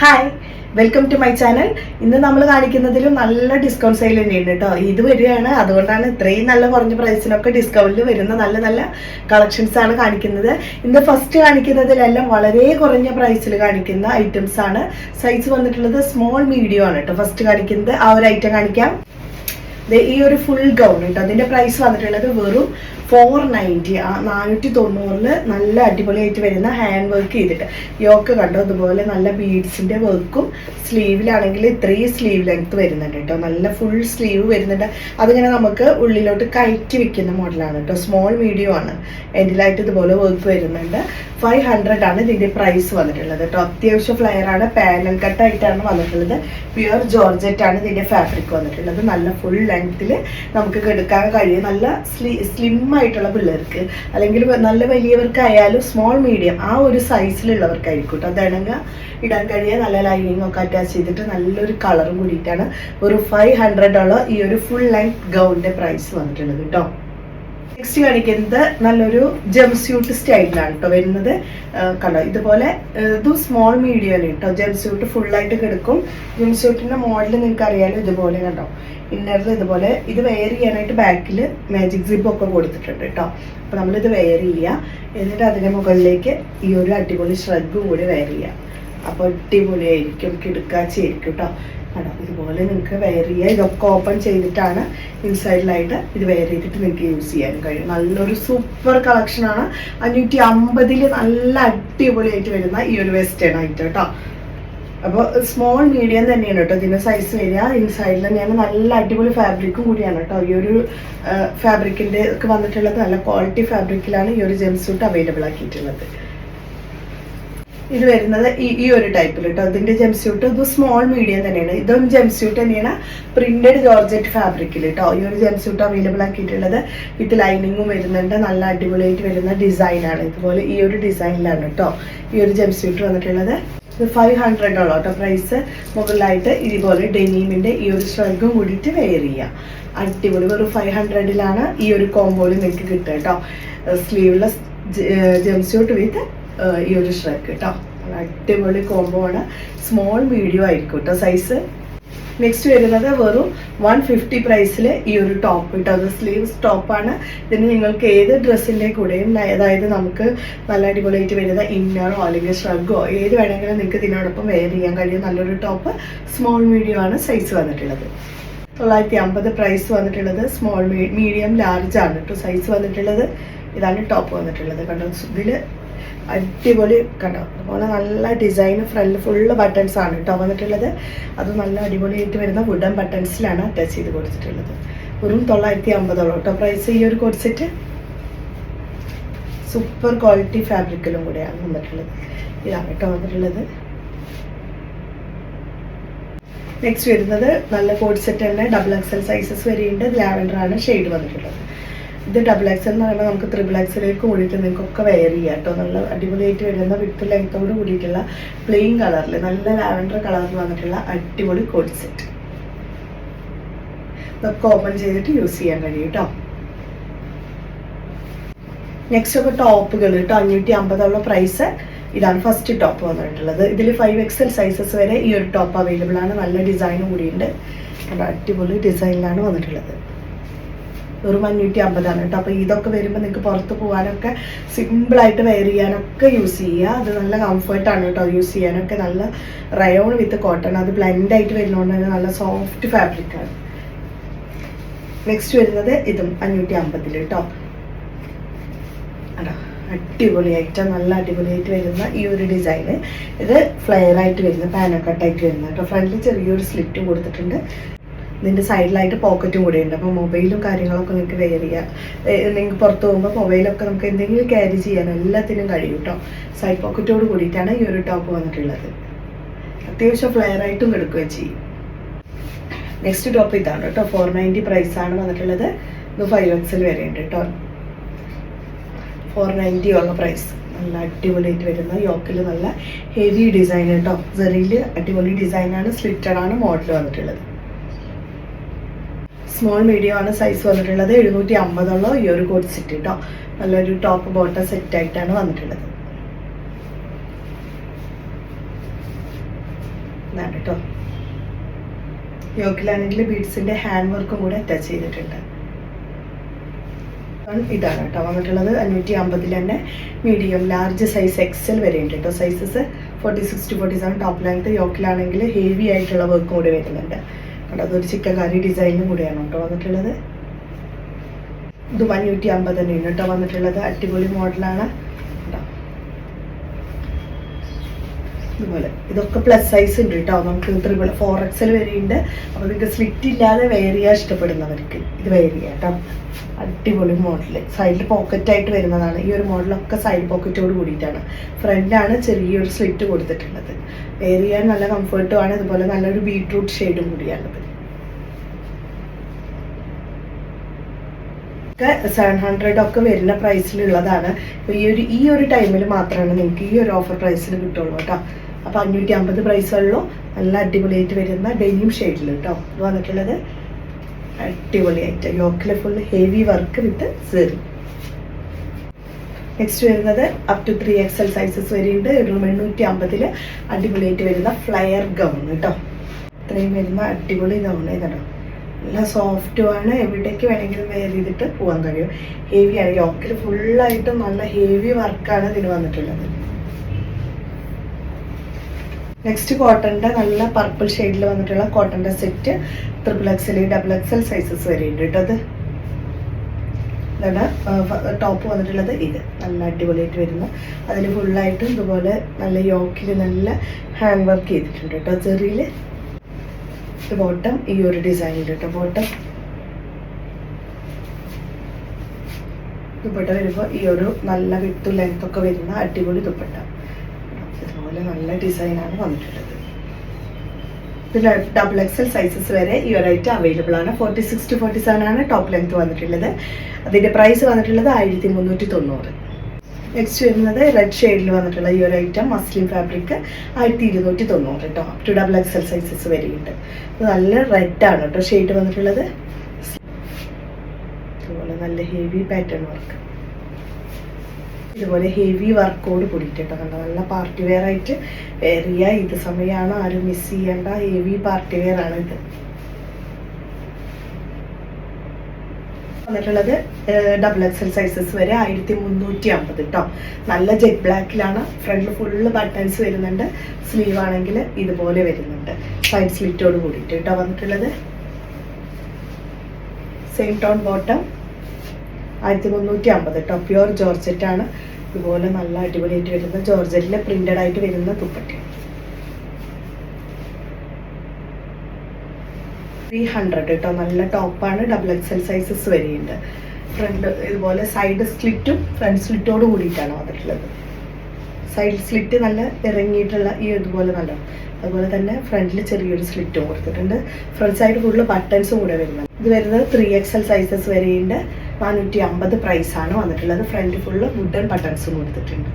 Hi welcome to my channel ഇന്ന് നമ്മൾ കാണിക്കുന്നതിലും നല്ല ഡിസ്കൗണ്ട് സെയിൽ തന്നെയുണ്ട് കേട്ടോ. ഇത് വരികയാണ്. അതുകൊണ്ടാണ് ഇത്രയും നല്ല കുറഞ്ഞ പ്രൈസിനൊക്കെ ഡിസ്കൗണ്ടിൽ വരുന്ന നല്ല നല്ല കളക്ഷൻസ് ആണ് കാണിക്കുന്നത്. ഇന്ന് ഫസ്റ്റ് കാണിക്കുന്നതിലെല്ലാം വളരെ കുറഞ്ഞ പ്രൈസിൽ കാണിക്കുന്ന ഐറ്റംസ് ആണ്. സൈസ് വന്നിട്ടുള്ളത് സ്മോൾ മീഡിയം ആണ് കേട്ടോ. ഫസ്റ്റ് കാണിക്കുന്നത് ആ ഒരു ഐറ്റം കാണിക്കാം. ഈ ഒരു ഫുൾ ഗൗൺ കേട്ടോ. അതിന്റെ പ്രൈസ് വന്നിട്ടുള്ളത് വെറും ഫോർ നയന്റി ആ നാനൂറ്റി തൊണ്ണൂറിൽ നല്ല അടിപൊളിയായിട്ട് വരുന്ന ഹാൻഡ് വർക്ക് ചെയ്തിട്ട്. യോക്ക് കണ്ടോ? അതുപോലെ നല്ല ബീഡ്സിന്റെ വർക്കും സ്ലീവിലാണെങ്കിൽ ഇത്രയും സ്ലീവ് ലെങ്ത് വരുന്നുണ്ട് കേട്ടോ നല്ല ഫുൾ സ്ലീവ് വരുന്നുണ്ട്. അതിങ്ങനെ നമുക്ക് ഉള്ളിലോട്ട് കയറ്റി വെക്കുന്ന മോഡലാണ് കേട്ടോ സ്മോൾ മീഡിയം ആണ്. എൻഡിലായിട്ട് ഇതുപോലെ വർക്ക് വരുന്നുണ്ട്. ഫൈവ് ഹൺഡ്രഡ് ആണ് ഇതിന്റെ പ്രൈസ് വന്നിട്ടുള്ളത് കേട്ടോ അത്യാവശ്യം ആണ്. പാനൽ കട്ടായിട്ടാണ് വന്നിട്ടുള്ളത്. പ്യുവർ ജോർജറ്റ് ആണ് ഇതിന്റെ ഫാബ്രിക് വന്നിട്ടുള്ളത്. നല്ല ഫുൾ ലെങ്ത്തിൽ നമുക്ക് എടുക്കാൻ കഴിയും. നല്ല സ്ലി സ്ലിം ആയിട്ടുള്ള പിള്ളേർക്ക് അല്ലെങ്കിൽ നല്ല വലിയവർക്കായാലും സ്മോൾ മീഡിയം ആ ഒരു സൈസിലുള്ളവർക്കായിരിക്കും കേട്ടോ അതാണെങ്കിൽ ഇടാൻ കഴിയുക. നല്ല ലൈനിങ് ഒക്കെ അറ്റാച്ച് ചെയ്തിട്ട് നല്ലൊരു കളറും കൂടിയിട്ടാണ് ഒരു ഫൈവ് ഹൺഡ്രഡ് ഉള്ള ഈ ഒരു ഫുൾ ലെങ്ത് ഗൗണിന്റെ പ്രൈസ് വന്നിട്ടുള്ളത് കേട്ടോ നെക്സ്റ്റ് കാണിക്കുന്നത് നല്ലൊരു ജെം സ്യൂട്ട് സ്റ്റൈലിലാണ് കേട്ടോ വരുന്നത്. കണ്ടോ? ഇതുപോലെ ഇത് സ്മോൾ മീഡിയം ആണ് കേട്ടോ ജെം സ്യൂട്ട് ഫുള്ളായിട്ട് കിടക്കും. ജെം സ്യൂട്ടിന്റെ മോഡൽ നിങ്ങൾക്ക് അറിയാലോ ഇതുപോലെ കണ്ടോ? ഇന്നറിൽ ഇതുപോലെ ഇത് വെയർ ചെയ്യാനായിട്ട് ബാക്കിൽ മാജിക് സിപ്പ് ഒക്കെ കൊടുത്തിട്ടുണ്ട് കേട്ടോ അപ്പോൾ നമ്മളിത് വെയർ ചെയ്യുക എന്നിട്ട് അതിന്റെ മുകളിലേക്ക് ഈ ഒരു അടിപൊളി ശ്രഗ് കൂടി വെയർ ചെയ്യാം. അപ്പോൾ അടിപൊളിയായിരിക്കും. കിടുക്കാച്ചിയായിരിക്കും കേട്ടോ കേട്ടോ ഇതുപോലെ നിങ്ങൾക്ക് വെയർ ചെയ്യുക ഇതൊക്കെ ഓപ്പൺ ചെയ്തിട്ടാണ് ഇൻസൈഡിലായിട്ട് ഇത് വെയർ ചെയ്തിട്ട് നിങ്ങൾക്ക് യൂസ് ചെയ്യാൻ കഴിയും. നല്ലൊരു സൂപ്പർ കളക്ഷനാണ് അഞ്ഞൂറ്റി അമ്പതിൽ നല്ല അടിപൊളിയായിട്ട് വരുന്ന ഈ ഒരു വെസ്റ്റേൺ ആയിട്ട് കേട്ടോ അപ്പോൾ സ്മോൾ മീഡിയം തന്നെയാണ് കേട്ടോ ഇതിന്റെ സൈസ് വരിക. ഇൻസൈഡിൽ തന്നെയാണ് നല്ല അടിപൊളി ഫാബ്രിക്കും കൂടിയാണ് കേട്ടോ. ഈ ഒരു ഫാബ്രിക്കിന്റെ ഒക്കെ വന്നിട്ടുള്ളത് നല്ല ക്വാളിറ്റി ഫാബ്രിക്കിലാണ് ഈ ഒരു ജെം സൂട്ട് അവൈലബിൾ ആക്കിയിട്ടുള്ളത്. ഇത് വരുന്നത് ഈ ഈ ഒരു ടൈപ്പിൽ കേട്ടോ. ഇതിന്റെ ജംസ്യൂട്ട് ഇത് സ്മോൾ മീഡിയം തന്നെയാണ്. ഇതും ജംസ്യൂട്ട് തന്നെയാണ്. പ്രിന്റഡ് ജോർജറ്റ് ഫാബ്രിക്കിൽ കേട്ടോ. ഈ ഒരു ജംസ്യൂട്ട് അവൈലബിൾ ആക്കിയിട്ടുള്ളത്. വിത്ത് ലൈനിങ്ങും വരുന്നുണ്ട്. നല്ല അടിപൊളിയായിട്ട് വരുന്ന ഡിസൈനാണ് ഇതുപോലെ ഈ ഒരു ഡിസൈനിലാണ് കേട്ടോ ഈ ഒരു ജംസ്യൂട്ട് വന്നിട്ടുള്ളത്. ഫൈവ് ഹൺഡ്രഡ് ഉള്ള കേട്ടോ പ്രൈസ് മുകളിലായിട്ട് ഇതുപോലെ ഡെനീമിന്റെ ഈ ഒരു സ്ട്രൈക്കും കൂടിയിട്ട് വെയർ ചെയ്യാം. അടിപൊളി വെറും ഫൈവ് ഹൺഡ്രഡിലാണ് ഈ ഒരു കോമ്പോയിൽ നിങ്ങൾക്ക് കിട്ടുക കേട്ടോ. സ്ലീവ്ലെസ് ജംസ്യൂട്ട് വിത്ത് ഈ ഒരു സ്ട്രൈക്ക് കേട്ടോ. അടിപൊളി കോമ്പോ ആണ്. സ്മോൾ മീഡിയം ആയിരിക്കും കേട്ടോ സൈസ് നെക്സ്റ്റ് വരുന്നത് വെറും വൺ ഫിഫ്റ്റി പ്രൈസിൽ ഈ ഒരു ടോപ്പ് കേട്ടോ അത് സ്ലീവ്സ് ടോപ്പാണ് ഇതിന് നിങ്ങൾക്ക് ഏത് ഡ്രസ്സിന്റെ കൂടെയും അതായത് നമുക്ക് നല്ല അടിപൊളിയായിട്ട് വരുന്ന ഇന്നറോ അല്ലെങ്കിൽ ഷ്രഗോ ഏത് വേണമെങ്കിലും നിങ്ങൾക്ക് ഇതിനോടൊപ്പം വെയർ ചെയ്യാൻ കഴിയും. നല്ലൊരു ടോപ്പ് സ്മോൾ മീഡിയം ആണ് സൈസ് വന്നിട്ടുള്ളത്. തൊള്ളായിരത്തി അമ്പത് പ്രൈസ് വന്നിട്ടുള്ളത് സ്മോൾ മീഡിയം ലാർജ് ആണ് കേട്ടോ സൈസ് വന്നിട്ടുള്ളത്. ഇതാണ് ടോപ്പ് വന്നിട്ടുള്ളത്. കണ്ടോ? ഇതിൽ അടിപൊളി കണ്ടോ? അതുപോലെ നല്ല ഡിസൈൻ ഫ്രണ്ട് ഫുള്ള് ബട്ടൺസ് ആണ് കേട്ടോ വന്നിട്ടുള്ളത്. അത് നല്ല അടിപൊളിയായിട്ട് വരുന്ന വുഡൻ ബട്ടൺസിലാണ് അറ്റാച്ച് ചെയ്ത് കൊടുത്തിട്ടുള്ളത്. വെറും തൊള്ളായിരത്തി അമ്പതോളം കേട്ടോ. പ്രൈസ് ഈ ഒരു കൊടുത്തിട്ട് സൂപ്പർ ക്വാളിറ്റി ഫാബ്രിക്കിലും കൂടെയാണ് വന്നിട്ടുള്ളത്. ഇതാണ് കേട്ടോ വന്നിട്ടുള്ളത്. നെക്സ്റ്റ് വരുന്നത് നല്ല കോഡ് സെറ്റ് തന്നെ ഡബിൾ എക്സൽ സൈസസ് വരെയുണ്ട്. ലാവൻഡർ ആണ് ഷെയ്ഡ് വന്നിട്ടുള്ളത്. ഇത് ഡബിൾ എക്സൽ എന്ന് പറയുമ്പോൾ നമുക്ക് ത്രിബിൾ എക്സലേക്ക് കൂടിയിട്ട് നിങ്ങൾക്കൊക്കെ വെയർ ചെയ്യാം കേട്ടോ. നല്ല അടിപൊളിയായിട്ട് വരുന്ന വിത്ത് ലെങ്ത്തോട് കൂടിയിട്ടുള്ള പ്ലെയിൻ കളറിൽ നല്ല ലാവൻഡർ കളറിൽ വന്നിട്ടുള്ള അടിപൊളി കോഡ് സെറ്റ് ഇതൊക്കെ ഓപ്പൺ ചെയ്തിട്ട് യൂസ് ചെയ്യാൻ കഴിയും കേട്ടോ. നെക്സ്റ്റ് ഒക്കെ ടോപ്പുകൾ കേട്ടോ. അഞ്ഞൂറ്റി അമ്പതുള്ള പ്രൈസ് ഇതാണ് ഫസ്റ്റ് ടോപ്പ് വന്നിട്ടുള്ളത്. ഇതിൽ ഫൈവ് എക്സൽ സൈസസ് വരെ ഈ ഒരു ടോപ്പ് അവൈലബിൾ ആണ്. നല്ല ഡിസൈനും കൂടിയുണ്ട് അടിപൊളി ഡിസൈനിലാണ് വന്നിട്ടുള്ളത്. വെറും അഞ്ഞൂറ്റി അമ്പതാണ് കേട്ടോ. അപ്പോൾ ഇതൊക്കെ വരുമ്പോൾ നിങ്ങൾക്ക് പുറത്ത് പോകാനൊക്കെ സിമ്പിളായിട്ട് വെയർ ചെയ്യാനൊക്കെ യൂസ് ചെയ്യുക അത് നല്ല കംഫർട്ടാണ് കേട്ടോ യൂസ് ചെയ്യാനൊക്കെ. നല്ല റയോൺ വിത്ത് കോട്ടൺ അത് ബ്ലെൻഡ് ആയിട്ട് വരുന്നതുകൊണ്ട് തന്നെ നല്ല സോഫ്റ്റ് ഫാബ്രിക്കാണ് നെക്സ്റ്റ് വരുന്നത് ഇതും അഞ്ഞൂറ്റി അമ്പതിൽ കേട്ടോ. അടാ അടിപൊളിയായിട്ട് നല്ല അടിപൊളിയായിട്ട് വരുന്ന ഈ ഒരു ഡിസൈന് ഇത് ഫ്ലെയർ ആയിട്ട് വരുന്ന പാനക്കട്ടായിട്ട് വരുന്ന കേട്ടോ. ഫ്രണ്ടിൽ ചെറിയൊരു സ്ലിറ്റ് കൊടുത്തിട്ടുണ്ട്. ഇതിന്റെ സൈഡിലായിട്ട് പോക്കറ്റും കൂടെ ഉണ്ട്. അപ്പോൾ മൊബൈലും കാര്യങ്ങളൊക്കെ നിങ്ങൾക്ക് വെയർ ചെയ്യാം. നിങ്ങൾക്ക് പുറത്ത് പോകുമ്പോൾ മൊബൈലൊക്കെ നമുക്ക് എന്തെങ്കിലും ക്യാരി ചെയ്യാൻ എല്ലാത്തിനും കഴിയും കേട്ടോ സൈഡ് പോക്കറ്റോട് കൂടിയിട്ടാണ് ഈ ഒരു ടോപ്പ് വന്നിട്ടുള്ളത്. അത്യാവശ്യം ഫ്ലെയർ ആയിട്ടും എടുക്കുകയും ചെയ്യും. നെക്സ്റ്റ് ടോപ്പ് ഇതാണ് കേട്ടോ ഫോർ നയന്റി പ്രൈസാണ് വന്നിട്ടുള്ളത്. ഇത് ഫൈവ് എക്സൽ വരെ ഉണ്ട് കേട്ടോ ഫോർ നയന്റി ഉള്ള പ്രൈസ് നല്ല അടിപൊളിയായിട്ട് വരുന്ന യോക്കിൽ നല്ല ഹെവി ഡിസൈൻ കേട്ടോ സെറിയിൽ അടിപൊളി ഡിസൈനാണ് സ്ലിറ്റഡ് ആണ് മോഡൽ വന്നിട്ടുള്ളത്. സ്മോൾ മീഡിയം ആണ് സൈസ് വന്നിട്ടുള്ളത്. എഴുന്നൂറ്റി അമ്പതുള്ള ഈ ഒരു കോഡ് സെറ്റ് കേട്ടോ നല്ലൊരു ടോപ്പ് ബോട്ടം സെറ്റ് ആയിട്ടാണ് വന്നിട്ടുള്ളത്. ഇതാണ് കേട്ടോ യോക്കിലാണെങ്കിൽ ബീഡ്സിന്റെ ഹാൻഡ് വർക്കും കൂടെ അറ്റാച്ച് ചെയ്തിട്ടുണ്ട്. ഇതാണ് കേട്ടോ വന്നിട്ടുള്ളത്. അഞ്ഞൂറ്റി അമ്പതിൽ തന്നെ മീഡിയം ലാർജ് സൈസ് എക്സൽ വരെ ഉണ്ട് കേട്ടോ sizes forty six to forty seven top length യോക്കിലാണെങ്കിൽ heavy ആയിട്ടുള്ള വർക്കും കൂടെ വരുന്നുണ്ട്. കേട്ടോ അതൊരു ചിക്കൻ കറി ഡിസൈനും കൂടെയാണ് കേട്ടോ വന്നിട്ടുള്ളത്. ഇത് അഞ്ഞൂറ്റി അമ്പത് തന്നെയാണ് കേട്ടോ വന്നിട്ടുള്ളത്. അടിപൊളി മോഡലാണ്. ഇതുപോലെ. ഇതൊക്കെ പ്ലസ് സൈസ് ഉണ്ട് കേട്ടോ. നമുക്ക് ത്രിപിൾ ഫോർ എക്സൽ വരെയുണ്ട് അപ്പോൾ നിങ്ങൾക്ക് സ്ലിറ്റ് ഇല്ലാതെ വെയർ ഇഷ്ടപ്പെടുന്നവർക്ക് ഇത് വെയർ കേട്ടോ. അടിപൊളി മോഡൽ സൈഡിൽ പോക്കറ്റ് ആയിട്ട് വരുന്നതാണ്. ഈ ഒരു മോഡലൊക്കെ സൈഡ് പോക്കറ്റോട് കൂടിയിട്ടാണ്. ഫ്രണ്ടിലാണ് ചെറിയൊരു സ്ലിറ്റ് കൊടുത്തിട്ടുള്ളത്. ചെയ്യാൻ നല്ല കംഫേർട്ടുമാണ് ഇതുപോലെ നല്ലൊരു ബീട്രൂട്ട് ഷെയ്ഡും കൂടിയാണത് ഒക്കെ സെവൻ ഹൺഡ്രഡ് ഒക്കെ വരുന്ന പ്രൈസിലുള്ളതാണ് അപ്പോൾ ഈ ഒരു ഈ ഒരു ടൈമിൽ മാത്രമാണ് നിങ്ങൾക്ക് ഈ ഒരു ഓഫർ പ്രൈസിൽ കിട്ടുള്ളൂ കേട്ടോ. അപ്പോൾ അഞ്ഞൂറ്റി അമ്പത് പ്രൈസുകളിലും നല്ല അടിപൊളിയായിട്ട് വരുന്ന ഡെനിം ഷെയ്ഡിൽ കേട്ടോ ഇത് വന്നിട്ടുള്ളത് അടിപൊളിയായിട്ട് യോക്കിൽ ഫുൾ ഹെവി വർക്ക് വിത്ത് സെറി നെക്സ്റ്റ് വരുന്നത് up to three XL sizes വരെയുണ്ട്. എണ്ണൂറ്റി അമ്പതിൽ അടിപൊളിയായിട്ട് വരുന്ന ഫ്ലയർ ഗൗൺ കേട്ടോ ഇത്രയും വരുന്ന അടിപൊളി ഗൗൺ ഇതാണോ നല്ല സോഫ്റ്റും ആണ്. എവിടേക്ക് വേണമെങ്കിലും വെയർ ചെയ്തിട്ട് പോകാൻ കഴിയും. ഹെവിയാണ് യോക്കിൽ ഫുള്ളായിട്ടും നല്ല ഹെവി വർക്കാണ് ഇതിന് വന്നിട്ടുള്ളത്. നെക്സ്റ്റ് കോട്ടന്റെ നല്ല പർപ്പിൾ ഷെയ്ഡിൽ വന്നിട്ടുള്ള കോട്ടന്റെ set triple XL double XL sizes വരെ ഉണ്ട് കേട്ടോ അത്. ഇതാണ് ടോപ്പ് വന്നിട്ടുള്ളത് ഇത്. നല്ല അടിപൊളിയായിട്ട് വരുന്നു. അതിൽ ഫുള്ളായിട്ടും ഇതുപോലെ നല്ല യോക്കിൽ നല്ല ഹാൻഡ് വർക്ക് ചെയ്തിട്ടുണ്ട് കേട്ടോ ചെറിയിൽ ഇത് ബോട്ടം ഈ ഒരു ഡിസൈൻ കേട്ടോ ബോട്ടം ദുപ്പട്ട വരുമ്പോൾ ഈ ഒരു നല്ല വിത്ത് ലെങ്ത് ഒക്കെ വരുന്ന അടിപൊളി ദുപ്പട്ട. ഇതുപോലെ നല്ല ഡിസൈനാണ് വന്നിട്ടുള്ളത്. പിന്നെ ഡബിൾ എക്സൽ സൈസസ് വരെ ഈ ഒരു ഐറ്റം അവൈലബിൾ ആണ്. Forty six to forty seven ആണ് ടോപ്പ് ലെങ്ത് വന്നിട്ടുള്ളത്. അതിന്റെ പ്രൈസ് വന്നിട്ടുള്ളത് ആയിരത്തി മുന്നൂറ്റി തൊണ്ണൂറ്. നെക്സ്റ്റ് വരുന്നത് റെഡ് ഷെയ്ഡിൽ വന്നിട്ടുള്ള ഈ ഒരു ഐറ്റം മസ്ലിം ഫാബ്രിക് ആയിരത്തി ഇരുന്നൂറ്റി തൊണ്ണൂറ് കേട്ടോ ടു ഡബിൾ എക്സൽ സൈസസ് വരെയുണ്ട്. നല്ല റെഡ് ആണ് കേട്ടോ ഷെയ്ഡ് വന്നിട്ടുള്ളത്. അതുപോലെ നല്ല ഹെവി പാറ്റേൺ വർക്ക് ഇതുപോലെ ഹെവി വർക്കോട് കൂടിയിട്ട് കേട്ടോ കണ്ടോ? നല്ല പാർട്ടി വെയർ ആയിട്ട് വേറിയ ഇത് സമയമാണ് ആരും മിസ് ചെയ്യേണ്ട. ഹെവി പാർട്ടി വെയർ ആണ് ഇത്. വന്നിട്ടുള്ളത് ഡബിൾ എക്സൽ സൈസസ് വരെ ആയിരത്തി മുന്നൂറ്റി അമ്പത് കേട്ടോ നല്ല ജെറ്റ് ബ്ലാക്കിലാണ് ഫ്രണ്ടിൽ ഫുള്ള് ബട്ടൺസ് വരുന്നുണ്ട്. സ്ലീവ് ആണെങ്കിൽ ഇതുപോലെ വരുന്നുണ്ട്. സൈഡ് സ്ലിറ്റോട് കൂടിയിട്ട് കേട്ടോ വന്നിട്ടുള്ളത്. സെയിം ടോൺ ബോട്ടം ആയിരത്തി മുന്നൂറ്റി അമ്പത് കേട്ടോ പ്യുവർ ജോർജറ്റ് ആണ്. ഇതുപോലെ നല്ല അടിപൊളിയായിട്ട് വരുന്ന ജോർജറ്റിൽ പ്രിന്റഡ് ആയിട്ട് വരുന്ന തുപ്പട്ടി ത്രീ ഹൺഡ്രഡ് കേട്ടോ നല്ല ടോപ്പാണ് ഡബിൾ എക്സൽ സൈസസ് വരെയുണ്ട് ഫ്രണ്ട് ഇതുപോലെ സൈഡ് സ്ലിറ്റും ഫ്രണ്ട് സ്ലിറ്റോട് കൂടിയിട്ടാണ് വന്നിട്ടുള്ളത്. സൈഡ് സ്ലിറ്റ് നല്ല ഇറങ്ങിയിട്ടുള്ള ഈ ഇതുപോലെ നല്ല അതുപോലെ തന്നെ ഫ്രണ്ടിൽ ചെറിയൊരു സ്ലിറ്റും കൊടുത്തിട്ടുണ്ട്. ഫ്രണ്ട് സൈഡ് കൂടുതൽ ബട്ടൺസും കൂടെ വരുന്നത് ഇത് വരുന്നത് ത്രീ എക്സൽ സൈസസ് വരെയുണ്ട് നാനൂറ്റി അമ്പത് പ്രൈസാണ് വന്നിട്ടുള്ളത്. ഫ്രണ്ട് ഫുള്ള് വുഡൻ ബട്ടൺസും കൊടുത്തിട്ടുണ്ട്.